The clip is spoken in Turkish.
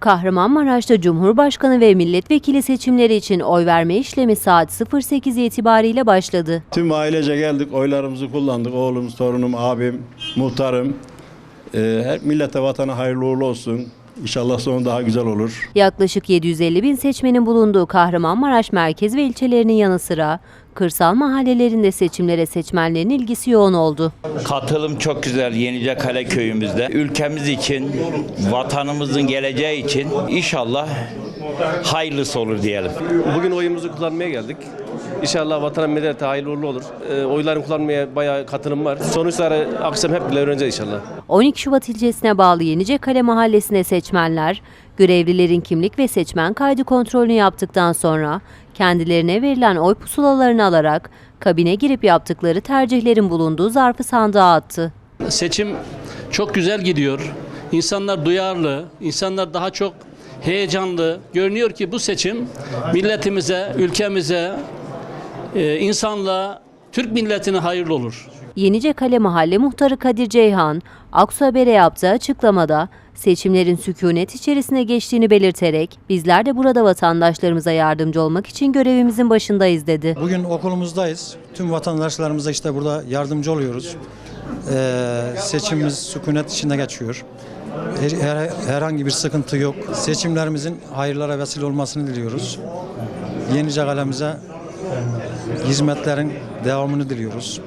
Kahramanmaraş'ta Cumhurbaşkanı ve milletvekili seçimleri için oy verme işlemi saat 08 itibariyle başladı. Tüm ailece geldik, oylarımızı kullandık. Oğlum, torunum, abim, muhtarım. Ee, her millete, vatana hayırlı uğurlu olsun. İnşallah sonu daha güzel olur. Yaklaşık 750 bin seçmenin bulunduğu Kahramanmaraş merkez ve ilçelerinin yanı sıra kırsal mahallelerinde seçimlere seçmenlerin ilgisi yoğun oldu. Katılım çok güzel Yenice Kale köyümüzde. Ülkemiz için, vatanımızın geleceği için inşallah hayırlısı olur diyelim. Bugün oyumuzu kullanmaya geldik. İnşallah vatana millete hayırlı uğurlu olur. Ee, oyların kullanmaya bayağı katılım var. Sonuçları akşam hep bile öğreneceğiz inşallah. 12 Şubat ilçesine bağlı Yenicekale mahallesine seçmenler, görevlilerin kimlik ve seçmen kaydı kontrolünü yaptıktan sonra kendilerine verilen oy pusulalarını alarak kabine girip yaptıkları tercihlerin bulunduğu zarfı sandığa attı. Seçim çok güzel gidiyor. İnsanlar duyarlı, insanlar daha çok heyecanlı. Görünüyor ki bu seçim milletimize, ülkemize, e, insanlığa, Türk milletine hayırlı olur. Yenicekale Mahalle Muhtarı Kadir Ceyhan, Aksu Haber'e yaptığı açıklamada seçimlerin sükunet içerisine geçtiğini belirterek bizler de burada vatandaşlarımıza yardımcı olmak için görevimizin başındayız dedi. Bugün okulumuzdayız. Tüm vatandaşlarımıza işte burada yardımcı oluyoruz. Ee, seçimimiz sükunet içinde geçiyor. Her- her- herhangi bir sıkıntı yok. Seçimlerimizin hayırlara vesile olmasını diliyoruz. Yenice kalemize hizmetlerin devamını diliyoruz.